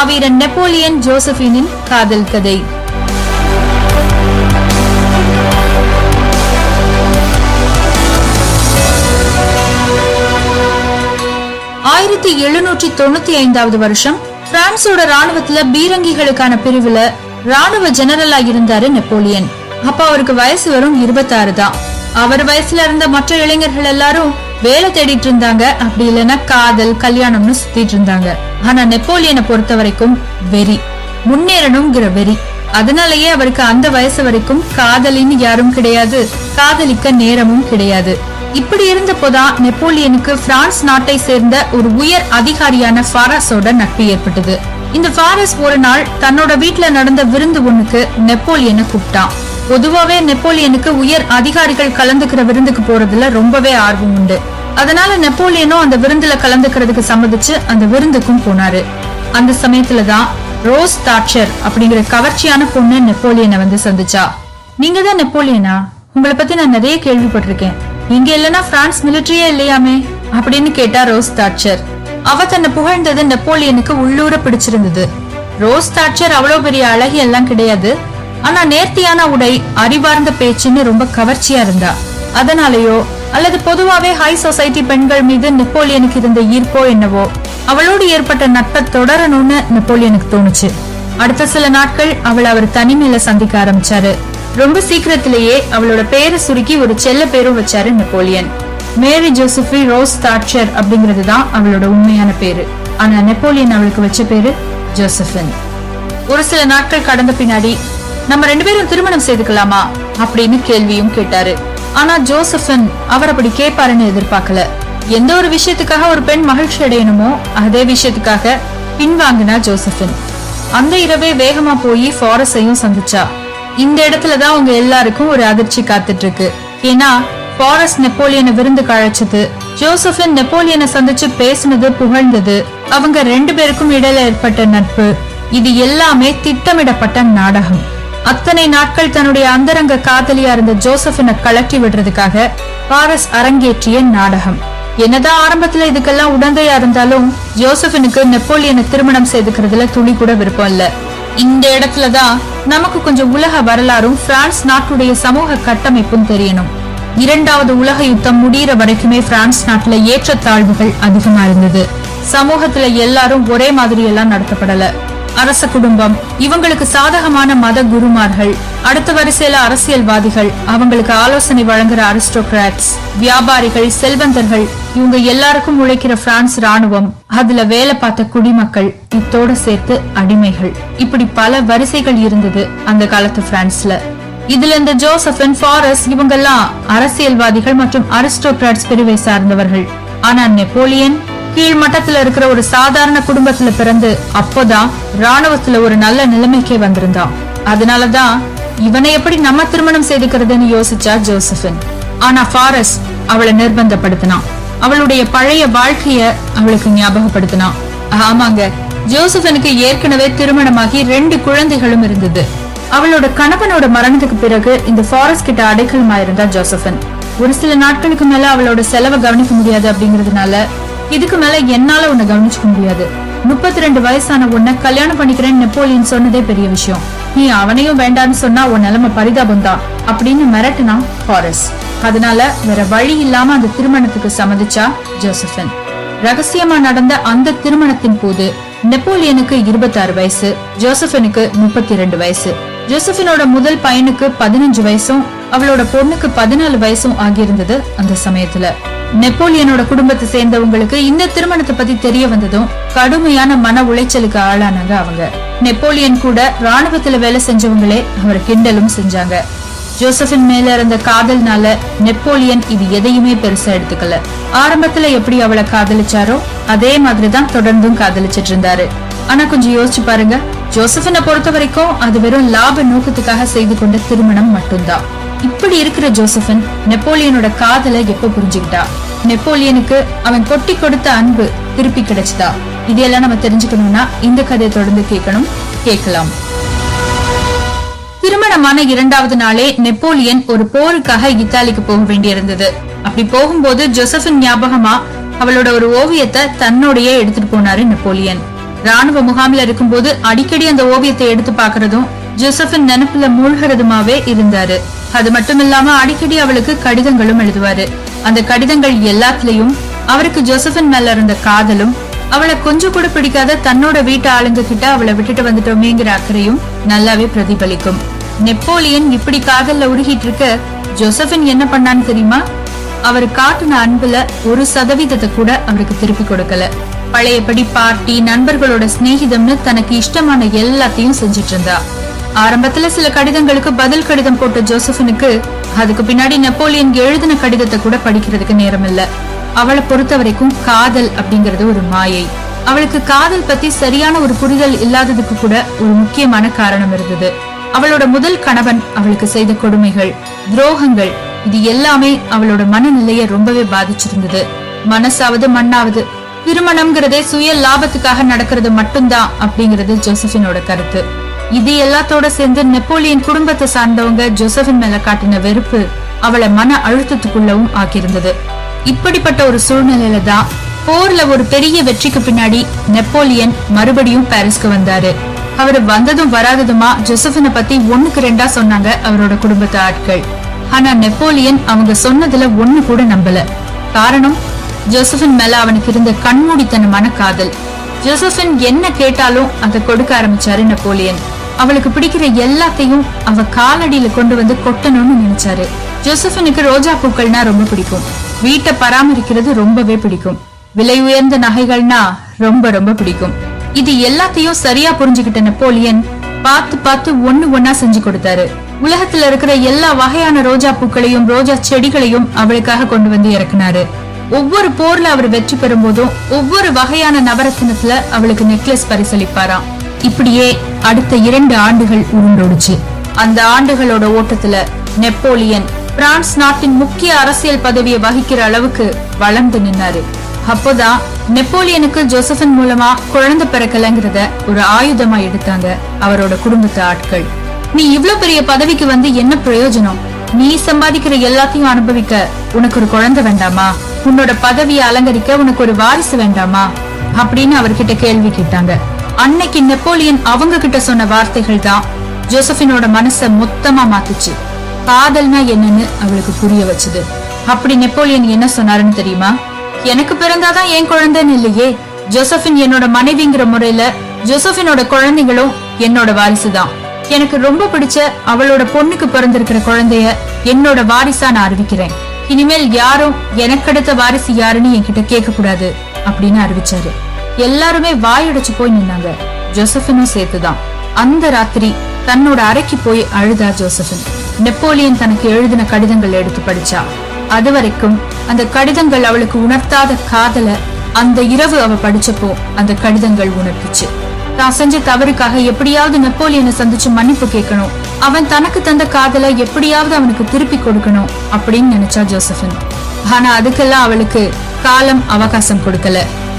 மாவீரன் Napoleon ஜோசபினின் காதல் கதை. ஆயிரத்தி எழுநூற்றி தொண்ணூத்தி ஐந்தாவது வருஷம் பிரான்சோட ராணுவத்துல பீரங்கிகளுக்கான பிரிவுல ராணுவ ஜெனரலா இருந்தாரு நெப்போலியன். அப்ப அவருக்கு வயசு வரும் இருபத்தாறு தான். அவர் வயசுல இருந்த மற்ற இளைஞர்கள் எல்லாரும் வேலை தேடிட்டு இருந்தாங்க. அப்படி இல்லைன்னா காதல் கல்யாணம்னு சுத்திட்டு இருந்தாங்க. ஆனா நெப்போலியனை பொறுத்த வரைக்கும் வெறி. முன்னேறணுங்கிற வெறி. அதனாலயே அவருக்கு அந்த வயசு வரைக்கும் காதலின்னு யாரும் கிடையாது. காதலிக்க நேரமும் கிடையாது. இப்படி இருந்தப்போதான் நெப்போலியனுக்கு பிரான்ஸ் நாட்டை சேர்ந்த ஒரு உயர் அதிகாரியான ஃபாரஸோட நட்பு ஏற்பட்டது. இந்த ஃபாரஸ் ஒரு நாள் தன்னோட வீட்டுல நடந்த விருந்து ஒண்ணுக்கு நெப்போலியனை கூப்பிட்டான். பொதுவாவே நெப்போலியனுக்கு உயர் அதிகாரிகள் கலந்துக்கிற விருந்துக்கு போறதுல ரொம்பவே ஆர்வம் உண்டு. அதனால நெப்போலியனும் அந்த விருந்துல கலந்துக்கிறதுக்கு சம்மதிச்சு அந்த விருந்துக்கும் போனாரு. அந்த சமயத்துலதான் ரோஸ் தாட்சர் அப்படிங்கிற கவர்ச்சியான பொண்ணு நெப்போலியனை வந்து சந்திச்சா. நீங்க தான் நெப்போலியனா? உங்களை பத்தி நான் நிறைய கேள்விப்பட்டிருக்கேன். இங்க இல்லனா பிரான்ஸ் மிலிட்டரியே இல்லையாமே? அப்படின்னு கேட்டா ரோஸ் தாட்சர். அவ தன்னை புகழ்ந்தது நெப்போலியனுக்கு உள்ளூர பிடிச்சிருந்தது. ரோஸ் தாட்சர் அவ்வளவு பெரிய அழகி எல்லாம் கிடையாது. ஆனா நேர்த்தியான உடை அறிவார்ந்த பேச்சுன்னு ரொம்ப கவர்ச்சியா இருந்தா. அதனாலயோ அல்லது பொதுவாவே ஹை சொசைட்டி பெண்கள் மீது நெப்போலியனுக்கு இருந்த ஈர்ப்போ என்னவோ அவளோடு ஏற்பட்ட நட்பை தொடரணும்னு நெப்போலியனுக்கு தோணுச்சு. அடுத்த சில நாட்கள் அவள் அவர் தனிமையில சந்திக்க ஆரம்பிச்சாரு. ரொம்ப சீக்கிரத்திலேயே அவளோட பேரை சுருக்கி ஒரு செல்ல பேரும் வச்சாரு Napoleon. Marie Josephe Rose Tascher அப்படிங்கிறது தான் அவளோட உண்மையான பேரு. ஆனா நெப்போலியன் அவளுக்கு வச்ச பேரு ஜோசபின் ஒரு சில நாட்கள் கடந்த பின்னாடி நம்ம ரெண்டு பேரும் திருமணம் செய்துக்கலாமா? அப்படின்னு கேள்வியும் கேட்டாரு. ஆனா ஜோசபன் அவர் அப்படி கேட்பாருன்னு எதிர்பார்க்கல. எந்த ஒரு விஷயத்துக்காக ஒரு பெண் மகிழ்ச்சி அடையணுமோ அதே விஷயத்துக்காக பின்வாங்கினா ஜோசபின் அந்த இரவே வேகமா போய் ஃபாரஸையும் சந்திச்சா. இந்த இடத்துல தான் உங்க எல்லாருக்கும் ஒரு அதிர்ச்சி காத்துட்டு இருக்கு ஏன்னா ஃபாரஸ் நெப்போலியனை விருந்துக்கு அழைச்சது ஜோசபின் நெப்போலியனை சந்திச்சு பேசினது புகழ்ந்தது அவங்க ரெண்டு பேருக்கும் இடையில ஏற்பட்ட நட்பு இது எல்லாமே திட்டமிடப்பட்ட நாடகம். அத்தனை நாட்கள் தன்னுடைய அந்தரங்க காதலியா இருந்த ஜோசபின கலட்டி விடுறதுக்காக பாரஸ் அரங்கேற்றிய நாடகம். என்னதான் ஆரம்பத்துல இதுக்கெல்லாம் உடந்தையா இருந்தாலும் ஜோசபினுக்கு நெப்போலியனை திருமணம் செய்துக்கிறதுல துளி கூட விருப்பம் இல்ல. இந்த இடத்துலதான் நமக்கு கொஞ்சம் உலக வரலாறும் பிரான்ஸ் நாட்டுடைய சமூக கட்டமைப்பும் தெரியணும். இரண்டாவது உலக யுத்தம் முடியிற வரைக்குமே பிரான்ஸ் நாட்டுல ஏற்றத்தாழ்வுகள் அதிகமா இருந்தது. சமூகத்துல எல்லாரும் ஒரே மாதிரி எல்லாம் நடத்தப்படல. அரச குடும்பம். இவங்களுக்கு சாதகமான மத குருமார்கள். அடுத்த வரிசையில அரசியல்வாதிகள். அவங்களுக்கு ஆலோசனை வழங்குற அரிஸ்டோகிராட்ஸ். வியாபாரிகள் செல்வந்தர்கள். இவங்க எல்லாருக்கும் உழைக்கிற பிரான்ஸ் ராணுவம் அதுல வேலை பார்த்த குடிமக்கள். இத்தோட சேர்த்து அடிமைகள். இப்படி பல வரிசைகள் இருந்தது அந்த காலத்து பிரான்ஸ்ல. இதுல இந்த ஜோசபின் ஃபாரஸ் இவங்கெல்லாம் அரசியல்வாதிகள் மற்றும் அரிஸ்டோகிராட்ஸ் பிரிவை சார்ந்தவர்கள். ஆனா நெப்போலியன் கீழ் மட்டத்துல இருக்கிற ஒரு சாதாரண குடும்பத்துல பிறந்து அப்போதான் ராணுவத்துல ஒரு நல்ல நிலைமைக்கே வந்திருந்தான் அதனாலதான் இவனை எப்படி நம்ம திருமணம் செய்துக்கிறதுன்னு யோசிச்சா ஜோசபின் ஆனா ஃபாரஸ் அவளை நிர்பந்தப்படுத்தினான். அவளுடைய பழைய வாழ்க்கைய அவளுக்கு ஞாபகப்படுத்தினான். ஆமாங்க ஜோசபனுக்கு ஏற்கனவே திருமணமாகி ரெண்டு குழந்தைகளும் இருந்தது. அவளோட கணவனோட மரணத்துக்கு பிறகு இந்த ஃபாரஸ்ட் கிட்ட அடைக்கலமா இருந்தா ஜோசபன் ஒரு சில நாட்களுக்கு மேல அவளோட செலவை கவனிக்க முடியாது அப்படிங்கறதுனால இதுக்கு மேல என்னால உன்னை கவனிச்சுக்க முடியாது. முப்பத்தி ரெண்டு வயசான உன்னை கல்யாணம் பண்ணிக்கிறேன்னு நெப்போலியன் சொன்னதே பெரிய விஷயம். நீ அவனையும் வேண்டான்னு சொன்னா உன் நிலைமை பரிதாபம் தான். அப்படின்னு மிரட்டுனா ஃபாரஸ் அதனால வேற வழி இல்லாம அந்த திருமணத்துக்கு சம்மதிச்சா ஜோசபன் ரகசியமா நடந்த அந்த திருமணத்தின் போது நெப்போலியனுக்கு இருபத்தாறு வயசு ஜோசபனுக்கு முப்பத்தி ரெண்டு வயசு. ஜோசபினோட முதல் பையனுக்கு பதினஞ்சு வயசும் அவளோட பொண்ணுக்கு பதினாலு வயசும் ஆகியிருந்தது அந்த சமயத்துல. நெப்போலியனோட குடும்பத்தை சேர்ந்தவங்களுக்கு இந்த திருமணத்தை பத்தி தெரிய வந்ததும் கடுமையான மன உளைச்சலுக்கு ஆளானாங்க அவங்க. நெப்போலியன் கூட ராணுவத்துல வேலை செஞ்சவங்களே அவரை கிண்டலும் செஞ்சாங்க. ஜோசபின் மேல இருந்த காதல்னால நெப்போலியன் இது எதையுமே பெருசா எடுத்துக்கல. ஆரம்பத்துல எப்படி அவளை காதலிச்சாரோ அதே மாதிரிதான் தொடர்ந்தும் காதலிச்சிட்டு இருந்தாரு. ஆனா கொஞ்சம் யோசிச்சு பாருங்க ஜோசபினை பொறுத்த வரைக்கும் அது வெறும் லாப நோக்கத்துக்காக செய்து கொண்ட திருமணம் மட்டும்தான். இப்படி இருக்கிற ஜோசபன் நெப்போலியனோட காதலை எப்ப புரிஞ்சுக்கிட்டா? நெப்போலியனுக்கு அவன் கொட்டி கொடுத்த அன்பு திருப்பி கிடைச்சதா? இதையெல்லாம் நம்ம தெரிஞ்சுக்கணும்னா இந்த கதையை தொடர்ந்து கேட்கணும். கேட்கலாம். திருமணமான இரண்டாவது நாளே நெப்போலியன் ஒரு போருக்காக இத்தாலிக்கு போக வேண்டியிருந்தது. அப்படி போகும்போது ஜோசபின் ஞாபகமா அவளோட ஒரு ஓவியத்தை தன்னோடையே எடுத்துட்டு போனாரு நெப்போலியன். ராணுவ முகாமில் இருக்கும்போது அடிக்கடி அந்த ஓவியத்தை எடுத்து பாக்குறதும் ஜோசபின் நினைப்புல மூழ்கிறதுமாவே இருந்தாரு. அது மட்டும் இல்லாம அடிக்கடி அவளுக்கு கடிதங்களும் எழுதுவாரு. அந்த கடிதங்கள் எல்லாத்துலயும் அவருக்கு ஜோசபின் மேல இருந்த காதலும் அவளை கொஞ்சம் கூட பிடிக்காத தன்னோட வீட்டு ஆளுங்க கிட்ட அவளை விட்டுட்டு வந்துட்டோமேங்கிற அக்கறையும் நல்லாவே பிரதிபலிக்கும். நெப்போலியன் இப்படி காதல்ல உருகிட்டு இருக்க ஜோசபின் என்ன பண்ணான்னு தெரியுமா? அவர் காட்டின அன்புல ஒரு சதவீதத்தை கூட அவருக்கு திருப்பி கொடுக்கல. பழையபடி பார்ட்டி நண்பர்களோட சிநேகிதம்னு தனக்கு இஷ்டமான எல்லாத்தையும் செஞ்சிட்டு இருந்தா. ஆரம்பத்துல சில கடிதங்களுக்கு பதில் கடிதம் போட்ட ஜோசபினுக்கு அதுக்கு பின்னாடி நெப்போலியன் எழுதின கடிதத்தை கூட படிக்கிறதுக்கு நேரம் இல்ல அவளை பொறுத்த வரைக்கும் காதல் அப்படிங்கறது ஒரு மாயை. அவளுக்கு காதல் பத்தி சரியான ஒரு புரிதல் இல்லாததுக்கு கூட ஒரு முக்கியமான காரணம் இருந்தது. அவளோட முதல் கணவன் அவளுக்கு செய்த கொடுமைகள் துரோகங்கள் இது எல்லாமே அவளோட மனநிலைய ரொம்பவே பாதிச்சிருந்தது. மனசாவது மண்ணாவது திருமணம்ங்கிறதே சுய லாபத்துக்காக நடக்கிறது மட்டும்தான் அப்படிங்கிறது ஜோசபினோட கருத்து. இது எல்லாத்தோட சேர்ந்து நெப்போலியன் குடும்பத்தை சார்ந்தவங்க ஜோசபின் மேல காட்டின வெறுப்பு அவளை மன அழுத்தத்துக்குள்ளவும் ஆக்கியிருந்தது. இப்படிப்பட்ட ஒரு சூழ்நிலையில தான் போர்ல ஒரு பெரிய வெற்றிக்கு பின்னாடி நெப்போலியன் மறுபடியும் பாரிஸ்க்கு வந்தாரு. அவர் வந்ததும் வராததுமா ஜோசபினை பத்தி ஒண்ணுக்கு ரெண்டா சொன்னாங்க அவரோட குடும்பத்து ஆட்கள். ஆனா நெப்போலியன் அவங்க சொன்னதுல ஒண்ணு கூட நம்பல. காரணம் ஜோசபின் மேல அவனுக்கு இருந்த கண்மூடித்தனமான காதல். ஜோசபின் என்ன கேட்டாலும் அதை கொடுக்க ஆரம்பிச்சாரு நெப்போலியன். அவளுக்கு பிடிக்கிற எல்லாத்தையும் அவ காலடியில கொண்டு வந்து கொட்டணும்னு நினைச்சாரு. ஜோசபனுக்கு ரோஜா பூக்கள்னா ரொம்ப பிடிக்கும். வீட்டை பராமரிக்கிறது ரொம்பவே பிடிக்கும். விலை உயர்ந்த நகைகள்னா ரொம்ப ரொம்ப பிடிக்கும். இது எல்லாத்தையும் சரியா புரிஞ்சுகிட்ட நெப்போலியன் பார்த்து பார்த்து ஒண்ணு ஒன்னா செஞ்சு கொடுத்தாரு. உலகத்துல இருக்கிற எல்லா வகையான ரோஜா பூக்களையும் ரோஜா செடிகளையும் அவளுக்காக கொண்டு வந்து இறக்குனாரு. ஒவ்வொரு போர்ல அவர் வெற்றி பெறும் போதும் ஒவ்வொரு வகையான நவரத்தினத்துல அவளுக்கு நெக்லஸ் பரிசளிப்பாராம். இப்படியே அடுத்த இரண்டு ஆண்டுகள் உருண்டோடுச்சு. அந்த ஆண்டுகளோட ஓட்டத்துல நெப்போலியன் பிரான்ஸ் நாட்டின் முக்கிய அரசியல் பதவியை வகிக்கிற அளவுக்கு வளர்ந்து நின்னாரு. அப்போதான் நெப்போலியனுக்கு ஜோசபன் மூலமா குழந்தை பிறக்கலங்கிறத ஒரு ஆயுதமா எடுத்தாங்க அவரோட குடும்பத்து ஆட்கள். நீ இவ்ளோ பெரிய பதவிக்கு வந்து என்ன பிரயோஜனம்? நீ சம்பாதிக்கிற எல்லாத்தையும் அனுபவிக்க உனக்கு ஒரு குழந்தை வேண்டாமா? உன்னோட பதவியை அலங்கரிக்க உனக்கு ஒரு வாரிசு வேண்டாமா? அப்படின்னு அவர்கிட்ட கேள்வி கேட்டாங்க. அன்னைக்கு நெப்போலியன் அவங்க கிட்ட சொன்ன வார்த்தைகள் தான் ஜோசபினோட மனச மொத்தமா மாத்துச்சு. காதல்னா என்னன்னு அவளுக்கு புரிய வச்சது. அப்படி நெப்போலியன் என்ன சொன்னாருன்னு தெரியுமா? எனக்கு பிறந்தாதான் என் குழந்தைன்னு இல்லையே. ஜோசபின் என்னோட மனைவிங்கிற முறையில ஜோசபினோட குழந்தைகளும் என்னோட வாரிசுதான். எனக்கு ரொம்ப பிடிச்ச அவளோட பொண்ணுக்கு பிறந்திருக்கிற குழந்தைய என்னோட வாரிசா நான் அறிவிக்கிறேன். இனிமேல் யாரும் எனக்கடுத்த வாரிசு யாருன்னு என்கிட்ட கேட்க கூடாது அப்படின்னு அறிவிச்சாரு. எல்லாருமே வாயடைச்சு போய் நின்னாங்க. ஜோசபினும் சேர்த்துதான். அந்த ராத்திரி தன்னோட அறைக்கு போய் அழுதா ஜோசபின் நெப்போலியன் தனக்கு எழுதின கடிதங்கள் எடுத்து படிச்சா. அது வரைக்கும் அந்த கடிதங்கள் அவளுக்கு உணர்த்தாத காதல அந்த இரவு அவ படிச்சப்போ அந்த கடிதங்கள் உணர்த்துச்சு. தான் செஞ்ச தவறுக்காக எப்படியாவது நெப்போலியனை சந்திச்சு மன்னிப்பு கேட்கணும். அவன் தனக்கு தந்த காதலை எப்படியாவது அவனுக்கு திருப்பி கொடுக்கணும் அப்படின்னு நினைச்சா ஜோசபின் ஆனா அதுக்கெல்லாம் அவளுக்கு காலம் அவகாசம் கொடுக்கல.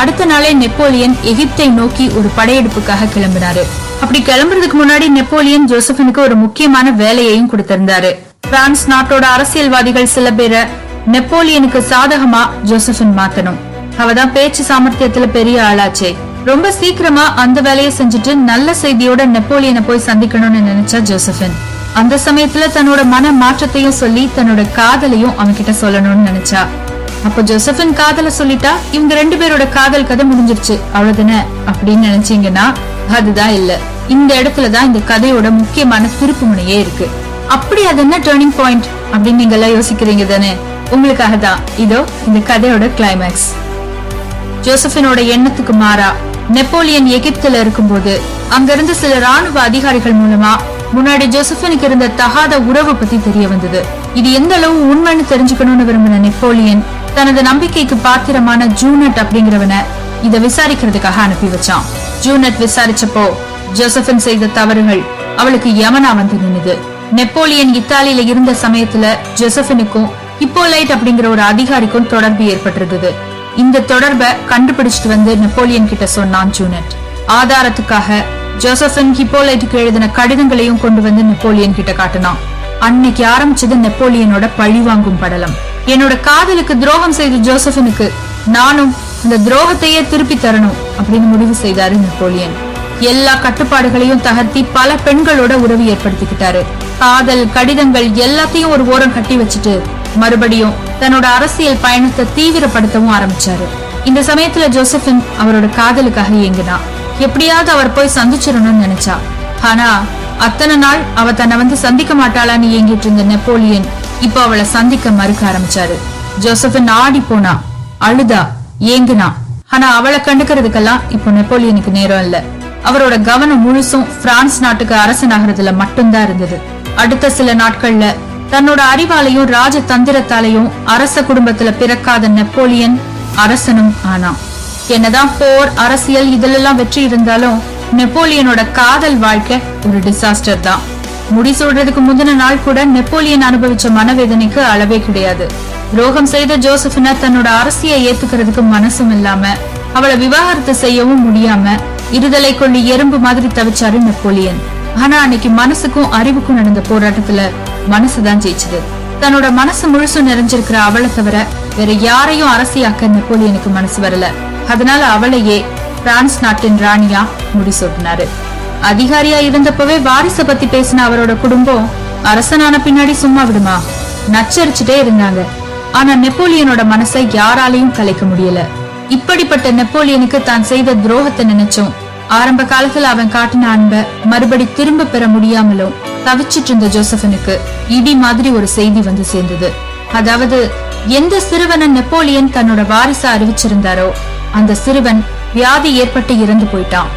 அடுத்த நாளே நெப்போலியன் எகிப்தை நோக்கி ஒரு படையெடுப்புக்காக கிளம்பினாரு. அப்படி கிளம்புறதுக்கு முன்னாடி நெப்போலியன் ஜோசபினுக்கு ஒரு முக்கியமான வேலையையும் கொடுத்திருந்தாரு. பிரான்ஸ் நாட்டோட அரசியல்வாதிகள் சில பேரை நெப்போலியனுக்கு சாதகமா ஜோசபின் மாத்தணும். அவதான் பேச்சு சாமர்த்தியத்துல பெரிய ஆளாச்சே. ரொம்ப சீக்கிரமா அந்த வேலையை செஞ்சுட்டு நல்ல செய்தியோட நெப்போலியனை போய் சந்திக்கணும்னு நினைச்சா ஜோசபின் அந்த சமயத்துல தன்னோட மன மாற்றத்தையும் சொல்லி தன்னோட காதலையும் அவன்கிட்ட சொல்லணும்னு நினைச்சா. அப்ப ஜோசபின் காதல சொல்லிட்டா இவங்க ரெண்டு பேரோட காதல் கதை முடிஞ்சிருச்சு. அவ்வளவுதானே? அப்படின்னு நினைச்சீங்கன்னா அதுதான் இல்ல. இந்த இடத்துலதான் இந்த கதையோட முக்கியமான திருப்பு முனையே இருக்கு. அப்படி அது என்ன டேர்னிங் பாயிண்ட் அப்படின்னு நீங்க எல்லாம் யோசிக்கிறீங்க தானே? உங்களுக்காக தான். இதோ இந்த கதையோட கிளைமேக்ஸ் ஜோசபினோட எண்ணத்துக்கு மாறா. நெப்போலியன் எகிப்துல இருக்கும்போது அங்கிருந்து சில ராணுவ அதிகாரிகள் மூலமா முன்னாடி ஜோசபினுக்கு இருந்த தகாத உறவு பத்தி தெரிய வந்தது. இது எந்த அளவு உண்மைன்னு தெரிஞ்சுக்கணும்னு விரும்பின நெப்போலியன் தனது நம்பிக்கைக்கு பாத்திரமான ஜூனட் அப்படிங்கிறவன இத விசாரிக்கிறதுக்காக அனுப்பி வச்சான். ஜூனட் விசாரிச்சப்போ ஜோசபின் செய்த தவறுகள் அவளுக்கு யமனா வந்து நின்னுது. நெப்போலியன் இத்தாலியில இருந்த சமயத்துல ஜோசபினுக்கும் ஹிப்போலைட் அப்படிங்கிற ஒரு அதிகாரிக்கும் தொடர்பு ஏற்பட்டிருந்தது. இந்த தொடர்பை கண்டுபிடிச்சிட்டு வந்து நெப்போலியன் கிட்ட சொன்னான் ஜூனட். ஆதாரத்துக்காக ஜோசபின் ஹிப்போலைட்டுக்கு எழுதின கடிதங்களையும் கொண்டு வந்து நெப்போலியன் கிட்ட காட்டினான். அன்னைக்கு ஆரம்பிச்சது நெப்போலியனோட பழிவாங்கும் படலம். என்னோட காதலுக்கு துரோகம் செய்த ஜோசபனுக்கு நானும் இந்த துரோகத்தையே திருப்பி தரணும் அப்படின்னு முடிவு செய்தாரு நெப்போலியன். எல்லா கட்டுப்பாடுகளையும் தகர்த்தி பல பெண்களோட உறவு ஏற்படுத்திக்கிட்டாரு. காதல் கடிதங்கள் எல்லாத்தையும் ஒரு ஓரம் கட்டி வச்சுட்டு மறுபடியும் தன்னோட அரசியல் பயணத்தை தீவிரப்படுத்தவும் ஆரம்பிச்சாரு. இந்த சமயத்துல ஜோசபின் அவரோட காதலுக்காக இயங்கினா எப்படியாவது அவர் போய் சந்திச்சிடணும்னு நினைச்சா. ஆனா அத்தனை நாள் அவ தன்னை வந்து சந்திக்க மாட்டாளான்னு இயங்கிட்டு இருந்த நெப்போலியன் இப்ப அவளை சந்திக்க மறுக்க ஆரம்பிச்சாரு. ஜோசபின் ஆடி போனா அழுதா ஏங்குனா. ஆனா அவளை கண்டுக்கிறதுக்கெல்லாம் இப்போ நெப்போலியனுக்கு நேரம் இல்ல. அவரோட கவனம் முழுசும் பிரான்ஸ் நாட்டுக்கு அரசனாகிறதுல மட்டும்தான் இருந்தது. அடுத்த சில நாட்கள்ல தன்னோட அறிவாலையும் ராஜ தந்திரத்தாலையும் அரச குடும்பத்துல பிறக்காத நெப்போலியன் அரசனும் ஆனான். என்னதான் போர் அரசியல் இதிலெல்லாம் வெற்றி இருந்தாலும் நெப்போலியனோட காதல் வாழ்க்கை ஒரு டிசாஸ்டர் தான். முடி சொல்றதுக்கு முந்தின நாள் கூட நெப்போலியன் அனுபவிச்ச மனவேதனைக்கு அளவே கிடையாது. துரோகம் செய்த ஜோசபினா தன்னோட அரசியை ஏத்துக்கிறதுக்கு மனசும் இல்லாம அவளை விவாகரத்து செய்யவும் முடியாம இருதலை கொள்ளி எறும்பு மாதிரி தவிச்சாரு நெப்போலியன். ஆனா அன்னைக்கு மனசுக்கும் அறிவுக்கும் நடந்த போராட்டத்துல மனசுதான் ஜெயிச்சது. தன்னோட மனசு முழுசும் நிறைஞ்சிருக்கிற அவளை தவிர வேற யாரையும் அரசியாக்க நெப்போலியனுக்கு மனசு வரல. அதனால அவளையே பிரான்ஸ் நாட்டின் ராணியா முடிசூட்டினாரு. அதிகாரியா இருந்தப்பவே வாரிச பத்தி பேசின அவரோட குடும்பம் அரசனான பின்னாடி சும்மா விடுமா? நச்சரிச்சுட்டே இருந்தாங்க. ஆனா நெப்போலியனோட மனசை யாராலையும் கலைக்க முடியல. இப்படிப்பட்ட நெப்போலியனுக்கு தான் செய்த துரோகத்தை நினைச்சோம் ஆரம்ப காலத்துல அவன் காட்டின அன்ப மறுபடி திரும்ப பெற முடியாமலும் தவிச்சிட்டு இருந்த ஜோசபனுக்கு இடி மாதிரி ஒரு செய்தி வந்து சேர்ந்தது. அதாவது எந்த சிறுவனை நெப்போலியன் தன்னோட வாரிசா அறிவிச்சிருந்தாரோ அந்த சிறுவன் வியாதி ஏற்பட்டு இறந்து போயிட்டான்.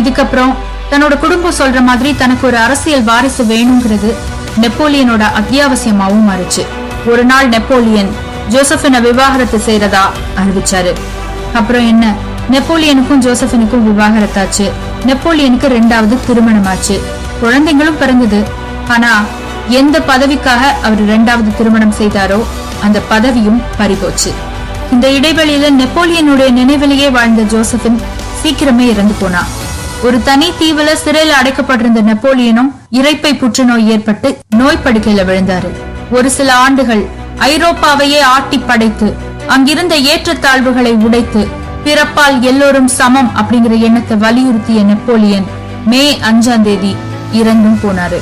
இதுக்கப்புறம் தன்னோட குடும்பம் சொல்ற மாதிரி தனக்கு ஒரு அரசியல் வாரிசு வேணுங்கிறது நெப்போலியனோட அத்தியாவசியமாவும் மாறுச்சு. ஒரு நாள் நெப்போலியன் ஜோசபின விவாகரத்து செய்யறதா அறிவிச்சாரு. அப்புறம் என்ன? நெப்போலியனுக்கும் ஜோசபினுக்கும் விவாகரத்தாச்சு. நெப்போலியனுக்கு ரெண்டாவது திருமணமாச்சு. குழந்தைங்களும் பிறந்தது. ஆனா எந்த பதவிக்காக அவர் ரெண்டாவது திருமணம் செய்தாரோ அந்த பதவியும் பறிபோச்சு. இந்த இடைவெளியில நெப்போலியனுடைய நினைவிலேயே வாழ்ந்த ஜோசபின் சீக்கிரமே இறந்து போனா ஒரு தனி தீவுல சிறையில் அடைக்கப்பட்டிருந்த நெப்போலியனும் இறைப்பை புற்றுநோய் ஏற்பட்டு நோய் படுக்கையில விழுந்தாரு. ஒரு சில ஆண்டுகள் ஐரோப்பாவையே ஆட்டி படைத்து அங்கிருந்த ஏற்றத்தாழ்வுகளை உடைத்து பிறப்பால் எல்லோரும் சமம் அப்படிங்கிற எண்ணத்தை வலியுறுத்திய நெப்போலியன் மே அஞ்சாம் தேதி இறந்தும் போனாரு.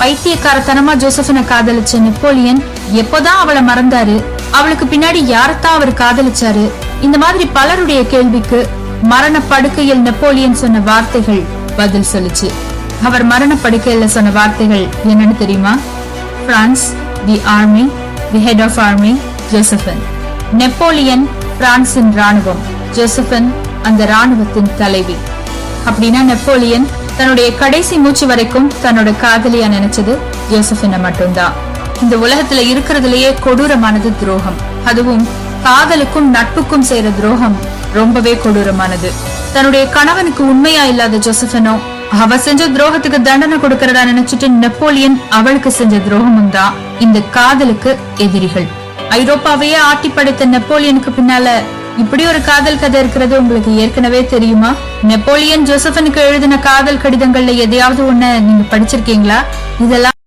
பைத்தியக்காரத்தனமா ஜோசபினை காதலிச்ச நெப்போலியன் எப்போதான் அவளை மறந்தாரு? அவளுக்கு பின்னாடி யாரத்தான் அவர் காதலிச்சாரு? இந்த மாதிரி பலருடைய கேள்விக்கு மரண படுக்கையில் நெப்போலியன் சொன்ன வார்த்தைகள் பதில் சொல்லுச்சு. அவர் மரண படுக்கையில் சொன்ன வார்த்தைகள் என்னன்னு தெரியுமா? France the army the head of army Josephine Napoleon பிரான்சின் ராணுவம் ஜோசபன் அந்த ராணுவத்தின் தலைவி. அப்படின்னா நெப்போலியன் தன்னுடைய கடைசி மூச்சு வரைக்கும் தன்னோட காதலியா நினைச்சது ஜோசபின மட்டும்தான். இந்த உலகத்துல இருக்கிறதுலயே கொடூரமானது துரோகம். அதுவும் காதலுக்கும் நட்புக்கும் செய்யற துரோகம் ரொம்பவே கொடூரமானது. தன்னுடைய கணவனுக்கு உண்மையா இல்லாத ஜோசபனோ அவ செஞ்ச துரோகத்துக்கு தண்டனை கொடுக்கறதா நினைச்சிட்டு நெப்போலியன் அவளுக்கு செஞ்ச துரோகமும் தான் இந்த காதலுக்கு எதிரிகள். ஐரோப்பாவையே ஆட்டி படைத்த நெப்போலியனுக்கு பின்னால இப்படி ஒரு காதல் கதை இருக்கிறது உங்களுக்கு ஏற்கனவே தெரியுமா? நெப்போலியன் ஜோசபனுக்கு எழுதின காதல் கடிதங்கள்ல எதையாவது ஒண்ணு நீங்க படிச்சிருக்கீங்களா? இதெல்லாம்